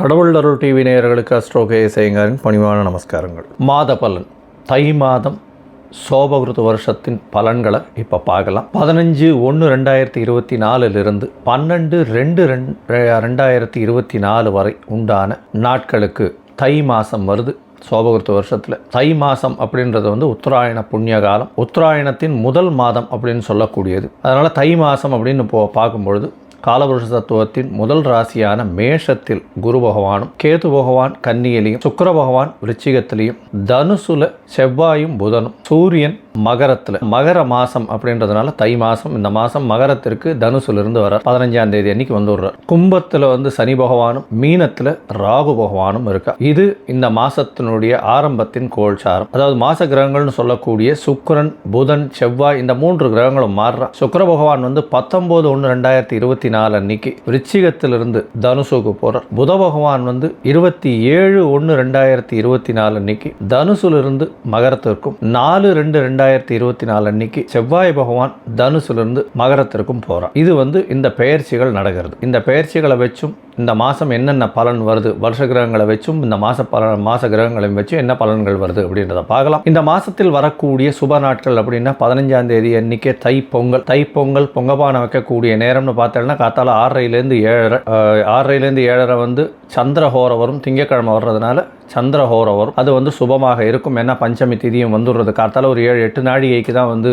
கடவுள் அருள் டிவி நேயர்களுக்கு அஸ்ட்ரோகே செய்யுங்காரின் பணிவான நமஸ்காரங்கள். மாத பலன் தை மாதம் சோபகிருத வருஷத்தின் பலன்களை இப்போ பார்க்கலாம். பதினஞ்சு ஒன்று ரெண்டாயிரத்தி இருபத்தி நாலுலேருந்து பன்னெண்டு ரெண்டு ரெண் ரெண்டாயிரத்தி இருபத்தி நாலு வரை உண்டான நாட்களுக்கு தை மாதம் வருது சோபகிருத்த வருஷத்தில். தை மாதம் அப்படின்றது வந்து உத்தராயண புண்ணிய காலம். உத்தராயணத்தின் முதல் மாதம் அப்படின்னு சொல்லக்கூடியது. அதனால் தை மாதம் அப்படின்னு போ பார்க்கும்பொழுது காலபுருஷ தத்துவத்தின் முதல் ராசியான மேஷத்தில் குரு பகவானும் கேது பகவான் கன்னியிலையும் சுக்கர பகவான் விருச்சிகத்திலையும் தனுசுல செவ்வாயும் புதனும் சூரியன் மகரத்தில். மகர மாசம் அப்படின்றதுனால தை மாசம் இந்த மாசம் மகரத்திற்கு தனுசுல இருந்து வர பதினஞ்சாம் தேதி அன்னைக்கு வந்துடுறார் கும்பத்தில் வந்து சனி பகவானும் மீனத்தில் ராகு பகவானும் இருக்கா. இது இந்த மாசத்தினுடைய ஆரம்பத்தின் கோல்சாரம். அதாவது மாச கிரகங்கள்னு சொல்லக்கூடிய சுக்கரன் புதன் செவ்வாய் இந்த மூன்று கிரகங்களும் மாறுறா சுக்கர பகவான் வந்து பத்தொன்பது ஒன்று ரெண்டாயிரத்தி இருபத்தி நாலு அன்னைக்கு விருச்சிகத்திலிருந்து தனுசுக்கு போகிறார் புத பகவான் வந்து இருபத்தி ஏழு ஒன்று ரெண்டாயிரத்தி இருபத்தி நாலு அன்னைக்கு தனுசுலிருந்து மகரத்திற்கும் நாலு ரெண்டு ரெண்டாயிரத்தி இருபத்தி நாலு அன்னைக்கு செவ்வாய் பகவான் தனுசுலிருந்து மகரத்திற்கும் போகிறார் இது வந்து இந்த பெயர்ச்சிகள் நடக்கிறது. இந்த பெயர்ச்சிகளை வச்சும் இந்த மாதம் என்னென்ன பலன் வருது வருஷ கிரகங்களை வச்சும் இந்த மாச பல மாச கிரகங்களையும் வச்சும் என்ன பலன்கள் வருது அப்படின்றத பார்க்கலாம். இந்த மாசத்தில் வரக்கூடிய சுப நாட்கள் அப்படின்னா பதினஞ்சாம் தேதி அன்னைக்கு தை பொங்கல் தை பொங்கல் பொங்கபானை வைக்கக்கூடிய நேரம்னு பார்த்தோம்னா காத்தால ஆறரைலேருந்து ஏழரை ஆறரைலேருந்து ஏழரை வந்து சந்திரஹோரம் வரும் திங்கக்கிழமை வர்றதுனால சந்திரஹோரம் வரும் அது வந்து சுபமாக இருக்கும். ஏன்னா பஞ்சமி திதியும் வந்துடுறது. காத்தால ஒரு ஏழு எட்டு நாழிகைக்கு தான் வந்து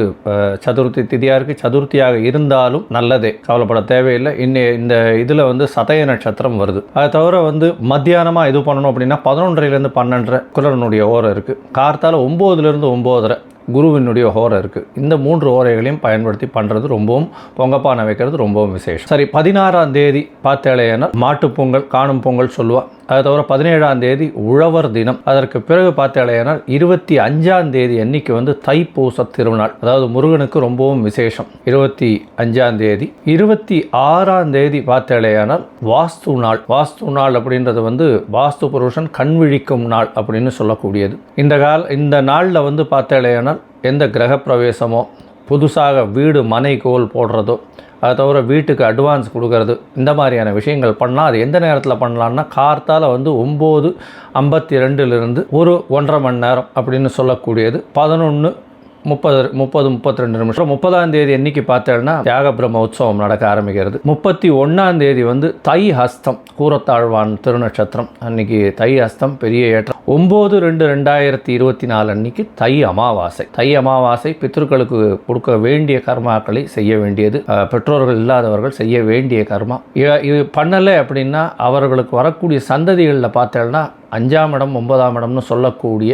சதுர்த்தி திதியாக இருக்குது சதுர்த்தியாக இருந்தாலும் நல்லதே. கவலைப்பட தேவையில்லை. இன்னும் இந்த இதில் வந்து சதய நட்சத்திரம் வருது. அதை தவிர வந்து மத்தியானமாக இது பண்ணணும் அப்படின்னா பதினொன்றரைலேருந்து பன்னெண்டரை குலரனுடைய ஓரம் இருக்குது கார்த்தால ஒம்போதுலேருந்து ஒம்போதரை குருவினுடைய ஹோரை இருக்குது இந்த மூன்று ஓரைகளையும் பயன்படுத்தி பண்ணுறது ரொம்பவும் பொங்கப்பானை வைக்கிறது ரொம்பவும் விசேஷம். சரி பதினாறாம் தேதி பார்த்தேழையனால் மாட்டுப் பொங்கல் காணும் பொங்கல் சொல்லுவாள் அதை தவிர பதினேழாம் தேதி உழவர் தினம். அதற்கு பிறகு பார்த்தாலேனால் இருபத்தி அஞ்சாம் தேதி அன்னைக்கு வந்து தைப்பூச திருநாள். அதாவது முருகனுக்கு ரொம்பவும் விசேஷம். இருபத்தி அஞ்சாம் தேதி. இருபத்தி ஆறாம் தேதி பார்த்தாலேயானால் வாஸ்து நாள். வாஸ்து நாள் அப்படின்றது வந்து வாஸ்து புருஷன் கண் விழிக்கும் நாள் அப்படின்னு சொல்லக்கூடியது. இந்த கால இந்த நாளில் வந்து பார்த்தாலேயானால் எந்த கிரக பிரவேசமோ புதுசாக வீடு மனை கோல் போடுறதோ அதை தவிர வீட்டுக்கு அட்வான்ஸ் கொடுக்கறது. இந்த மாதிரியான விஷயங்கள் பண்ணால் அது எந்த நேரத்தில் பண்ணலான்னா கார்த்தால் வந்து ஒம்பது ஐம்பத்தி ரெண்டுலேருந்து ஒரு ஒன்றரை மணி நேரம் அப்படின்னு சொல்லக்கூடியது. பதினொன்று முப்பது முப்பது முப்பத்தி ரெண்டு நிமிஷம். முப்பதாம் தேதி என்னைக்கு பார்த்தேன்னா தியாக பிரம்ம உற்சவம் நடக்க ஆரம்பிக்கிறது. முப்பத்தி ஒன்றாம் தேதி வந்து தை ஹஸ்தம் கூரத்தாழ்வான் திருநட்சத்திரம். அன்னைக்கு தை ஹஸ்தம் பெரிய ஏற்றம். ஒம்பது ரெண்டு ரெண்டாயிரத்தி இருபத்தி நாலு அன்னைக்கு தை அமாவாசை. தை அமாவாசை பித்ருக்களுக்கு கொடுக்க வேண்டிய கர்மாக்களை செய்ய வேண்டியது. பெற்றோர்கள் இல்லாதவர்கள் செய்ய வேண்டிய கர்மா. இது பண்ணலை அப்படின்னா அவர்களுக்கு வரக்கூடிய சந்ததிகளில் பார்த்தேன்னா அஞ்சாம் இடம் ஒன்பதாம் இடம்னு சொல்லக்கூடிய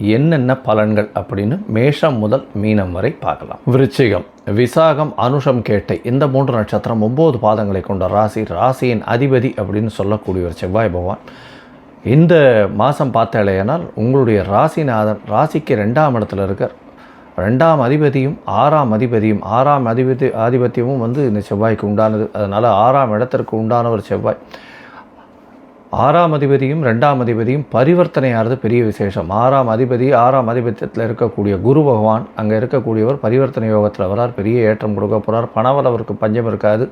என்னென்ன பலன்கள் அப்படின்னு மேஷம் முதல் மீனம் வரை பார்க்கலாம். விருச்சிகம் விசாகம் அனுஷம் கேட்டை இந்த மூன்று நட்சத்திரம் ஒம்பது பாதங்களை கொண்ட ராசி ராசியின் அதிபதி அப்படின்னு சொல்லக்கூடிய ஒரு செவ்வாய் பகவான். இந்த மாதம் பார்த்தாலேனால் உங்களுடைய ராசிநாதன் ராசிக்கு ரெண்டாம் இடத்துல இருக்கார். ரெண்டாம் அதிபதியும் ஆறாம் அதிபதியும் ஆறாம் அதிபதி ஆதிபத்தியமும் வந்து இந்த செவ்வாய்க்கு உண்டானது. அதனால் ஆறாம் இடத்திற்கு உண்டான ஒரு செவ்வாய். ஆறாம் அதிபதியும் ரெண்டாம் அதிபதியும் பரிவர்த்தனையாகிறது பெரிய விசேஷம். ஆறாம் அதிபதி ஆறாம் அதிபத்தியத்தில் இருக்கக்கூடிய குரு பகவான் அங்கே இருக்கக்கூடியவர் பரிவர்த்தனை யோகத்தில் வரார். பெரிய ஏற்றம் கொடுக்க போகிறார் பணவரவருக்கு பஞ்சம் இருக்காது.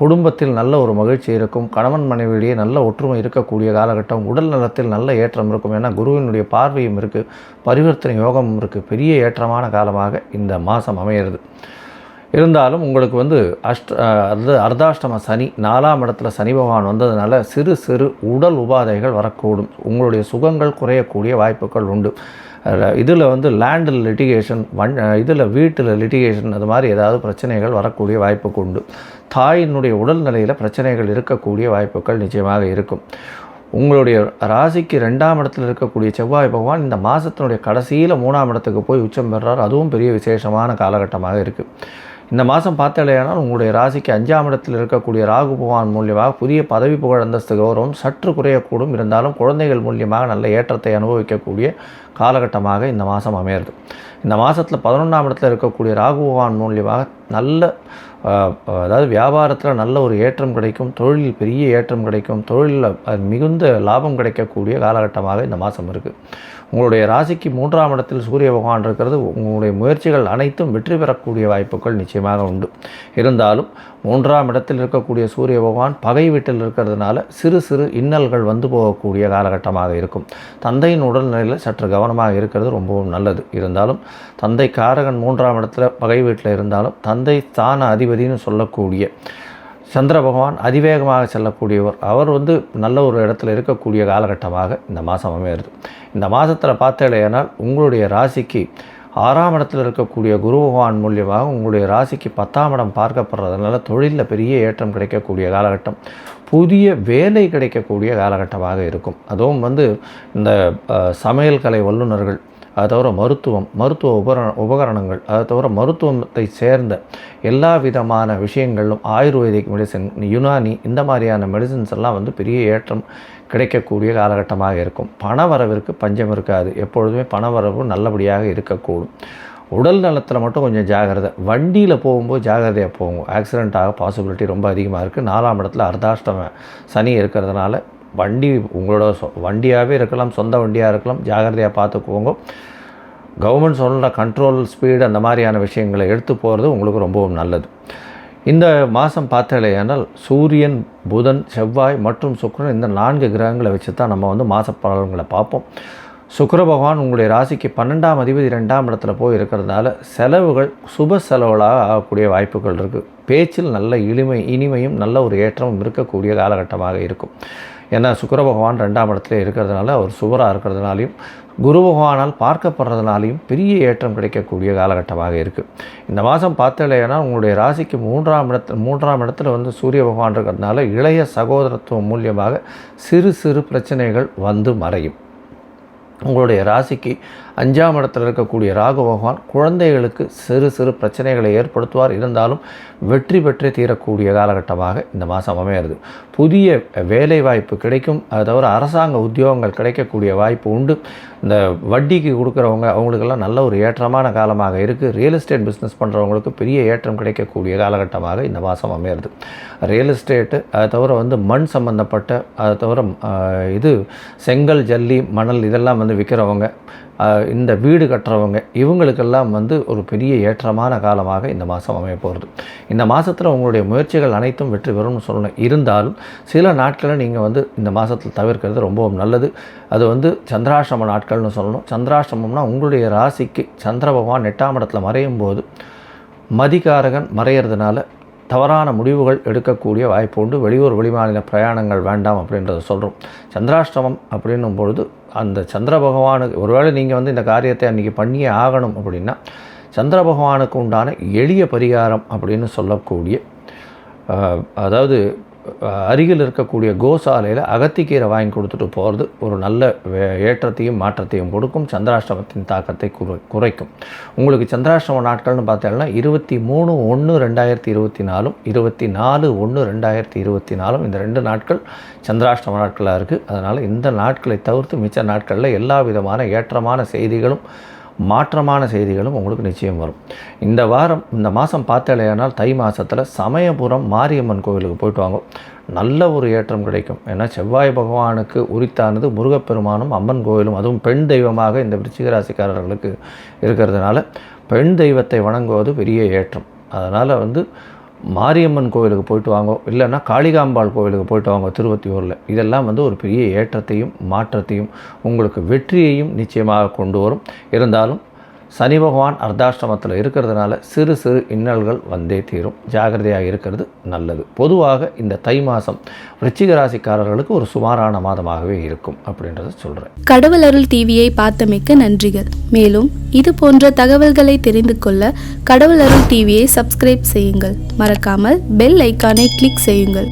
குடும்பத்தில் நல்ல ஒரு மகிழ்ச்சி இருக்கும். கணவன் மனைவியிடையே நல்ல ஒற்றுமை இருக்கக்கூடிய காலகட்டம். உடல் நலத்தில் நல்ல ஏற்றம் இருக்கும். ஏன்னா குருவினுடைய பார்வையும் இருக்குது பரிவர்த்தனை யோகமும் இருக்குது பெரிய ஏற்றமான காலமாக இந்த மாதம் அமையிறது. இருந்தாலும் உங்களுக்கு வந்து அஷ்ட அர்த்த அர்த்தாஷ்டம சனி நாலாம் இடத்துல சனி பகவான் வந்ததுனால சிறு சிறு உடல் உபாதைகள் வரக்கூடும். உங்களுடைய சுகங்கள் குறையக்கூடிய வாய்ப்புகள் உண்டு. இதில் வந்து லேண்டில் லிட்டிகேஷன் வன் இதில் வீட்டில் லிட்டிகேஷன் அது மாதிரி ஏதாவது பிரச்சனைகள் வரக்கூடிய வாய்ப்புக்கு உண்டு. தாயினுடைய உடல்நிலையில் பிரச்சனைகள் இருக்கக்கூடிய வாய்ப்புகள் நிச்சயமாக இருக்கும். உங்களுடைய ராசிக்கு ரெண்டாம் இடத்துல இருக்கக்கூடிய செவ்வாய் பகவான் இந்த மாதத்தினுடைய கடைசியில் மூணாம் இடத்துக்கு போய் உச்சம் பெறுறார் அதுவும் பெரிய விசேஷமான காலகட்டமாக இருக்குது இந்த மாதம் பார்த்தாலேயானால் உங்களுடைய ராசிக்கு அஞ்சாம் இடத்தில் இருக்கக்கூடிய ராகு பகவான் மூலியமாக புதிய பதவி புகழ் அந்தஸ்து கௌரவம் சற்று குறையக்கூடும். இருந்தாலும் குழந்தைகள் மூலியமாக நல்ல ஏற்றத்தை அனுபவிக்கக்கூடிய காலகட்டமாக இந்த மாதம் அமையிறது. இந்த மாதத்தில் பதினொன்றாம் இடத்துல இருக்கக்கூடிய ராகு பகவான் மூலியமாக நல்ல அதாவது வியாபாரத்தில் நல்ல ஒரு ஏற்றம் கிடைக்கும் தொழிலில் பெரிய ஏற்றம் கிடைக்கும் தொழிலில் மிகுந்த லாபம் கிடைக்கக்கூடிய காலகட்டமாக இந்த மாதம் இருக்குது உங்களுடைய ராசிக்கு மூன்றாம் இடத்தில் சூரிய பகவான் இருக்கிறது உங்களுடைய முயற்சிகள் அனைத்தும் வெற்றி பெறக்கூடிய வாய்ப்புகள் நிச்சயமாக உண்டு. இருந்தாலும் மூன்றாம் இடத்தில் இருக்கக்கூடிய சூரிய பகவான் பகை வீட்டில் இருக்கிறதுனால சிறு சிறு இன்னல்கள் வந்து போகக்கூடிய காலகட்டமாக இருக்கும். தந்தையின் உடல்நிலையில் சற்று கவனமாக இருக்கிறது ரொம்பவும் நல்லது. இருந்தாலும் தந்தை காரகன் மூன்றாம் இடத்துல பகை வீட்டில் இருந்தாலும் தந்தை ஸ்தான அதிபதினு சொல்லக்கூடிய சந்திர பகவான் அதிவேகமாக செல்லக்கூடியவர். அவர் வந்து நல்ல ஒரு இடத்துல இருக்கக்கூடிய காலகட்டமாக இந்த மாதம் அமையிறது இந்த மாதத்தில் பார்த்தேனால் உங்களுடைய ராசிக்கு ஆறாம் இடத்தில் இருக்கக்கூடிய குரு பகவான் மூலியமாக உங்களுடைய ராசிக்கு பத்தாம் இடம் பார்க்கப்படுறதுனால தொழிலில் பெரிய ஏற்றம் கிடைக்கக்கூடிய காலகட்டம். புதிய வேலை கிடைக்கக்கூடிய காலகட்டமாக இருக்கும். அதுவும் வந்து இந்த சமையல் கலை வல்லுநர்கள் அதை தவிர மருத்துவம் மருத்துவ உபகரண உபகரணங்கள் அதை தவிர மருத்துவத்தை சேர்ந்த எல்லா விதமான விஷயங்களும் ஆயுர்வேதிக் மெடிசன் யுனானி இந்த மாதிரியான மெடிசின்ஸ் எல்லாம் வந்து பெரிய ஏற்றம் கிடைக்கக்கூடிய காலகட்டமாக இருக்கும். பணவரவிற்கு பஞ்சம் இருக்காது. எப்பொழுதுமே பணவரவு நல்லபடியாக இருக்கக்கூடும். உடல் நலத்தில் மட்டும் கொஞ்சம் ஜாகிரதை. வண்டியில் போகும்போது ஜாகிரதையாக போகும் ஆக்சிடெண்ட் ஆக பாசிபிலிட்டி ரொம்ப அதிகமாக இருக்குது நாலாம் இடத்துல அர்த்தாஷ்டம சனி இருக்கிறதுனால வண்டி உங்களோட சொ வண்டியாகவே இருக்கலாம் சொந்த வண்டியாக இருக்கலாம் ஜாகிரதையாக பார்த்துக்குவோங்க கவர்மெண்ட் சொல்கிற கண்ட்ரோல் ஸ்பீடு அந்த மாதிரியான விஷயங்களை எடுத்து போகிறது உங்களுக்கு ரொம்பவும் நல்லது. இந்த மாதம் பார்த்தாலேயானால் சூரியன் புதன் செவ்வாய் மற்றும் சுக்கரன் இந்த நான்கு கிரகங்களை வச்சு தான் நம்ம வந்து மாத பலன்களை பார்ப்போம். சுக்கர பகவான் உங்களுடைய ராசிக்கு பன்னெண்டாம் அதிபதி ரெண்டாம் இடத்துல போய் இருக்கிறதுனால செலவுகள் சுப செலவுகளாக ஆகக்கூடிய வாய்ப்புகள் இருக்குது பேச்சில் நல்ல இனிமை இனிமையும் நல்ல ஒரு ஏற்றமும் இருக்கக்கூடிய காலகட்டமாக இருக்கும். ஏன்னா சுக்கர பகவான் ரெண்டாம் இடத்துல இருக்கிறதுனால அவர் சுவராக இருக்கிறதுனாலையும் குரு பகவானால் பார்க்கப்படுறதுனாலையும் பெரிய ஏற்றம் கிடைக்கக்கூடிய காலகட்டமாக இருக்குது இந்த மாதம் பார்த்தலையானா உங்களுடைய ராசிக்கு மூன்றாம் இடத்துல மூன்றாம் இடத்துல வந்து சூரிய பகவான் இருக்கிறதுனால இளைய சகோதரத்துவம் மூலியமாக சிறு சிறு பிரச்சனைகள் வந்து மறையும். உங்களுடைய ராசிக்கு அஞ்சாம் இடத்தில் இருக்கக்கூடிய ராகு பகவான் குழந்தைகளுக்கு சிறு சிறு பிரச்சனைகளை ஏற்படுத்துவார். இருந்தாலும் வெற்றி பெற்றே தீரக்கூடிய காலகட்டமாக இந்த மாதம் அமையிறது. புதிய வேலை வாய்ப்பு கிடைக்கும். அது தவிர அரசாங்க உத்தியோகங்கள் கிடைக்கக்கூடிய வாய்ப்பு உண்டு. இந்த வட்டிக்கு கொடுக்குறவங்க அவங்களுக்கெல்லாம் நல்ல ஒரு ஏற்றமான காலமாக இருக்குது ரியல் எஸ்டேட் பிஸ்னஸ் பண்ணுறவங்களுக்கு பெரிய ஏற்றம் கிடைக்கக்கூடிய காலகட்டமாக இந்த மாதம் அமையிறது. ரியல் எஸ்டேட்டு அதை தவிர வந்து மண் சம்மந்தப்பட்ட அதை தவிர இது செங்கல் ஜல்லி மணல் இதெல்லாம் வந்து விற்கிறவங்க இந்த வீடு கட்டுறவங்க இவங்களுக்கெல்லாம் வந்து ஒரு பெரிய ஏற்றமான காலமாக இந்த மாதம் அமைய போகிறது. இந்த மாதத்தில் உங்களுடைய முயற்சிகள் அனைத்தும் வெற்றி பெறும்னு சொல்லணும். இருந்தாலும் சில நாட்களை நீங்கள் வந்து இந்த மாதத்தில் தவிர்க்கிறது ரொம்பவும் நல்லது. அது வந்து சந்திராஷ்டம நாட்கள்னு சொல்லணும். சந்திராஷ்டமம்னா உங்களுடைய ராசிக்கு சந்திர பகவான் எட்டாம் இடத்துல மறையும் போது மதிகாரகன் மறையிறதுனால தவறான முடிவுகள் எடுக்கக்கூடிய வாய்ப்பு உண்டு. வெளியூர் வெளிமாநில பிரயாணங்கள் வேண்டாம் அப்படின்றத சொல்கிறோம் சந்திராஷ்டமம் அப்படின்னும் பொழுது அந்த சந்திர பகவானுக்கு ஒருவேளை நீங்கள் வந்து இந்த காரியத்தை அன்றைக்கி பண்ணியே ஆகணும் அப்படின்னா சந்திர பகவானுக்கு உண்டான எளிய பரிகாரம் அப்படின்னு சொல்லக்கூடிய அதாவது அருகில் இருக்கக்கூடிய கோசாலையில் அகத்திக்கீரை வாங்கி கொடுத்துட்டு போகிறது ஒரு நல்ல ஏற்றத்தையும் மாற்றத்தையும் கொடுக்கும். சந்திராஷ்டமத்தின் தாக்கத்தை குறை குறைக்கும். உங்களுக்கு சந்திராஷ்டம நாட்கள்னு பார்த்தீங்கன்னா இருபத்தி மூணு ஒன்று ரெண்டாயிரத்தி இருபத்தி நாலும் இருபத்தி நாலு ஒன்று ரெண்டாயிரத்தி இருபத்தி நாலும் இந்த ரெண்டு நாட்கள் சந்திராஷ்டம நாட்களாக இருக்குது அதனால் இந்த நாட்களை தவிர்த்து மிச்ச நாட்களில் எல்லா விதமான ஏற்றமான செய்திகளும் மாற்றமான செய்திகளும் உங்களுக்கு நிச்சயம் வரும். இந்த வாரம் இந்த மாதம் பார்த்தலையானால் தை மாதத்தில் சமயபுரம் மாரியம்மன் கோவிலுக்கு போயிட்டு வாங்க. நல்ல ஒரு ஏற்றம் கிடைக்கும். ஏன்னா செவ்வாய் பகவானுக்கு உரித்தானது முருகப்பெருமானும் அம்மன் கோவிலும் அதுவும் பெண் தெய்வமாக இந்த விருச்சிக ராசிக்காரர்களுக்கு இருக்கிறதுனால பெண் தெய்வத்தை வணங்குவது பெரிய ஏற்றம். அதனால் வந்து மாரியம்மன் கோவிலுக்கு போயிட்டு வாங்க இல்லைன்னா காளிகாம்பாள் கோவிலுக்கு போயிட்டு வாங்க திருவத்தியூரில் இதெல்லாம் வந்து ஒரு பெரிய ஏற்றத்தையும் மாற்றத்தையும் உங்களுக்கு வெற்றியையும் நிச்சயமாக கொண்டு வரும். இருந்தாலும் சனி பகவான் அர்த்தாஷ்டமத்தில் இருக்கிறதுனால சிறு சிறு இன்னல்கள் வந்தே தீரும். ஜாகிரதையாக இருக்கிறது நல்லது. பொதுவாக இந்த தை மாதம் விருச்சிக ராசிக்காரர்களுக்கு ஒரு சுமாரான மாதமாகவே இருக்கும் அப்படின்றத சொல்கிறேன் கடவுள் அருள் டிவியை பார்த்தமைக்க நன்றிகள். மேலும் இது போன்ற தகவல்களை தெரிந்து கொள்ள கடவுள் அருள் டிவியை சப்ஸ்கிரைப் செய்யுங்கள். மறக்காமல் பெல் ஐக்கானை கிளிக் செய்யுங்கள்.